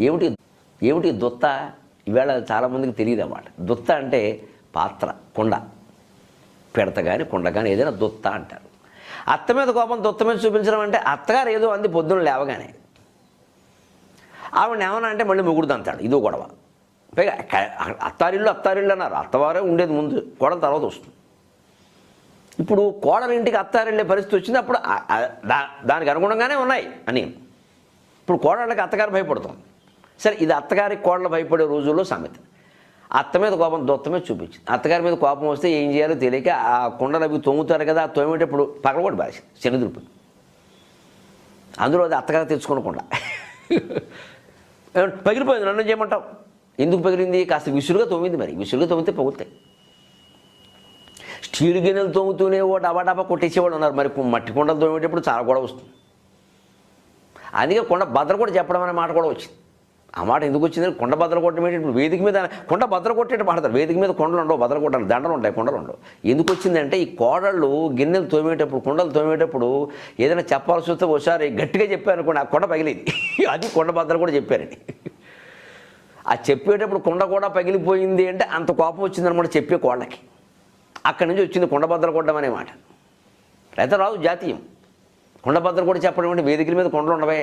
ఏమిటి ఏమిటి దుత్త? ఈవేళ చాలామందికి తెలియదు అన్నమాట. దుత్త అంటే పాత్ర కుండ. పెడత కానీ కుండ కానీ ఏదైనా దుత్త అంటారు. అత్త మీద కోపం దుత్త మీద చూపించడం అంటే అత్తగారు ఏదో అంది పొద్దున్న లేవగానే. ఆవిడ ఏమన్నా అంటే మళ్ళీ ముగ్గురు అంటాడు ఇదో గొడవ. పైగా అత్తారిళ్ళు అత్తారిళ్ళు అన్నారు. అత్తవారే ఉండేది ముందు కోడలు తర్వాత వస్తుంది. ఇప్పుడు కోడలింటికి ఇంటికి పరిస్థితి వచ్చింది అప్పుడు దా- దానికి అనుగుణంగానే ఉన్నాయి అని. ఇప్పుడు కోడళ్ళకి అత్తగారు భయపడుతుంది. సరే ఇది అత్తగారికి కోడలు భయపడే రోజుల్లో సామెత అత్త మీద కోపం దొత్తమే మీద చూపించింది. అత్తగారి మీద కోపం వస్తే ఏం చేయాలో తెలియక ఆ కుండలు అవి తొమ్ముతారు కదా ఆ తోమేటప్పుడు పగలగొట్టి బాసింది శనిదురుపు అందులో అది అత్తగారు తెచ్చుకోకుండా పగిలిపోయింది నన్ను చేయమంటావు? ఎందుకు పగిలింది? కాస్త విసురుగా తోమింది మరి. విసురుగా తోమితే పగులుతాయి. స్టీల్ గిన్నెలు తోముతూనే ఓ డబా డబా కొట్టేసేవాడు ఉన్నారు. మరి మట్టి కుండలు తోమేటప్పుడు చాలా కూడా వస్తుంది. అందుకే కొండ భద్ర కూడా చెప్పడం అనే మాట కూడా వచ్చింది. ఆ మాట ఎందుకు వచ్చింది? కొండ బద్దలు కొట్టడం ఏంటి? ఇప్పుడు వేదిక మీద కొండ బద్దలు కొట్టేట పాడతారు వేదిక మీద కొండలు ఉండవు బద్దలు కొట్టాలి. దండలు ఉంటాయి కొండలు ఉండవు. ఎందుకు వచ్చిందంటే ఈ కోడళ్ళు గిన్నెలు తోమేటప్పుడు కుండలు తోమేటప్పుడు ఏదైనా చెప్పాల్సి వస్తే ఒకసారి గట్టిగా చెప్పారు అనుకోండి ఆ కొండ పగిలింది. అది కొండ బద్దలు కూడా చెప్పారండి ఆ చెప్పేటప్పుడు కొండ కూడా పగిలిపోయింది అంటే అంత కోపం వచ్చిందనమాట చెప్పే కోళ్ళకి. అక్కడి నుంచి వచ్చింది కొండబద్దలు కొట్టడం అనే మాట. అయితే రాదు జాతీయం కొండబద్దలు కూడా చెప్పడం అంటే వేదికల మీద కొండలు ఉండవే.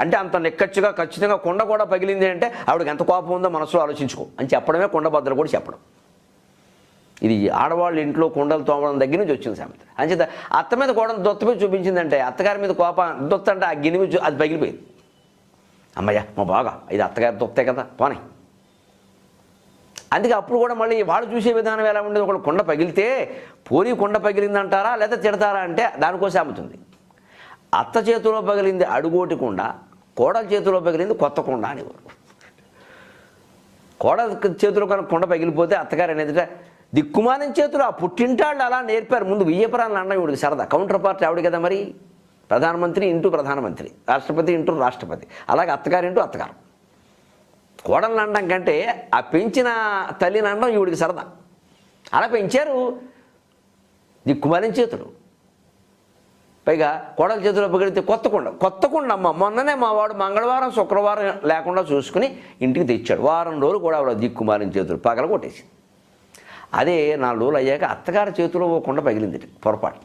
అంటే అంత నిక్కచ్చుగా ఖచ్చితంగా కొండ కూడా పగిలింది అంటే ఆవిడకి ఎంత కోపం ఉందో మనసులో ఆలోచించుకో. అని చెప్పడమే కొండబద్దలు కూడా చెప్పడం. ఇది ఆడవాళ్ళ ఇంట్లో కుండలు తోమడం దగ్గర నుంచి వచ్చింది సామెత. అంచేత అత్త మీద కూడా దొత్త మీద చూపించిందంటే అత్తగారి మీద కోపం దొత్త అంటే ఆ గిన్నె మీద అది పగిలిపోయింది. అమ్మయ్యా మా బాగా ఇది అత్తగారి దొత్తే కదా పోనీ. అందుకే అప్పుడు కూడా మళ్ళీ వాళ్ళు చూసే విధానం ఎలా ఉండేది? ఒకళ్ళు కొండ పగిలితే పోనీ కొండ పగిలిందంటారా లేదా తిడతారా అంటే దానికోసం అమ్ముతుంది అత్త చేతిలో పగిలింది అడుగోటి కుండ కోడల చేతిలో పగిలింది కొత్త కుండ అనేవారు కోడల చేతిలో కనుక కుండ పగిలిపోతే అత్తగారు అనేది దిక్కుమాలిన చేతులు ఆ పుట్టింటాళ్ళు అలా నేర్పారు. ముందు విజయపురాన్ని అన్న ఇవిడికి సరదా. కౌంటర్ పార్ట్ ఆవిడ కదా మరి? ప్రధానమంత్రి ఇంటూ ప్రధానమంత్రి రాష్ట్రపతి ఇంటూ రాష్ట్రపతి. అలాగే అత్తగారు ఇంటూ అత్తగారు. కోడలను అనడం కంటే ఆ పెంచిన తల్లిని అనడం ఈవిడికి సరదా. అలా పెంచారు దిక్కుమాలిన చేతులు. పైగా కోడల చేతిలో పగిలితే కొత్త కుండ కొత్త కుండ అమ్మ మొన్ననే మా వాడు మంగళవారం శుక్రవారం లేకుండా చూసుకుని ఇంటికి తెచ్చాడు. వారం రోజులు కూడా ఆవిడ దిక్కుమారిన చేతులు పగల కొట్టేసింది. అదే నాలుగు రోజులు అయ్యాక అత్తగారి చేతిలో ఓ కుండ పగిలింది పొరపాటు.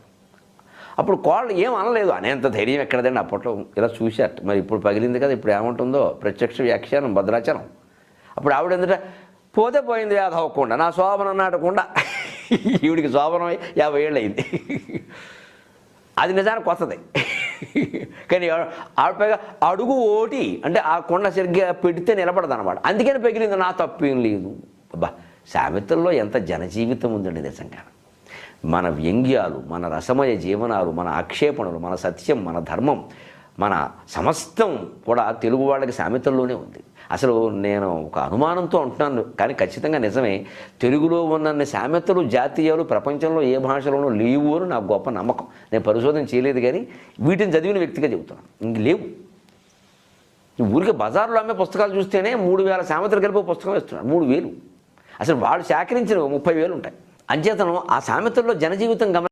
అప్పుడు కోళ్ళు ఏం అనలేదు అనేంత ధైర్యం ఎక్కడదండి అప్పట్లో? ఇలా చూశారు మరి ఇప్పుడు పగిలింది కదా ఇప్పుడు ఏముంటుందో? ప్రత్యక్ష వ్యాఖ్యానం భద్రాచలం. అప్పుడు ఆవిడ ఎందుకంటే పోతే పోయింది అది అవ్వకుండా నా శోభన నాటకుండా ఈవిడికి శోభనం యాభై ఏళ్ళు అయింది. అది నిజానికి కొత్తది కానీ ఆవిడ పైగా అడుగు ఓటి అంటే ఆ కొండ సరిగ్గా పెడితే నిలబడదు అనమాట అందుకని పగిలింది నా తప్పేం లేదు. అబ్బా సామెతల్లో ఎంత జనజీవితం ఉందండి నిజంగా మన వ్యంగ్యాలు మన రసమయ జీవనాలు మన ఆక్షేపణలు మన సత్యం మన ధర్మం మన సమస్తం కూడా తెలుగు వాళ్ళకి సామెతల్లోనే ఉంది. అసలు నేను ఒక అనుమానంతో అంటున్నాను కానీ ఖచ్చితంగా నిజమే. తెలుగులో ఉన్నన్ని సామెతలు జాతీయాలు ప్రపంచంలో ఏ భాషలోనూ లేవు అని నాకు గొప్ప నమ్మకం. నేను పరిశోధన చేయలేదు కానీ వీటిని చదివిన వ్యక్తిగా చెబుతున్నాను. ఇంక లేవు. ఊరికి బజార్లో అమ్మే పుస్తకాలు చూస్తేనే మూడు వేల సామెతలు కలిపి ఒక పుస్తకం ఇస్తున్నారు మూడు వేలు. అసలు వాళ్ళు సేకరించిన ముప్పై వేలు ఉంటాయి. అంచేతను ఆ సామెతల్లో జనజీవితం గమని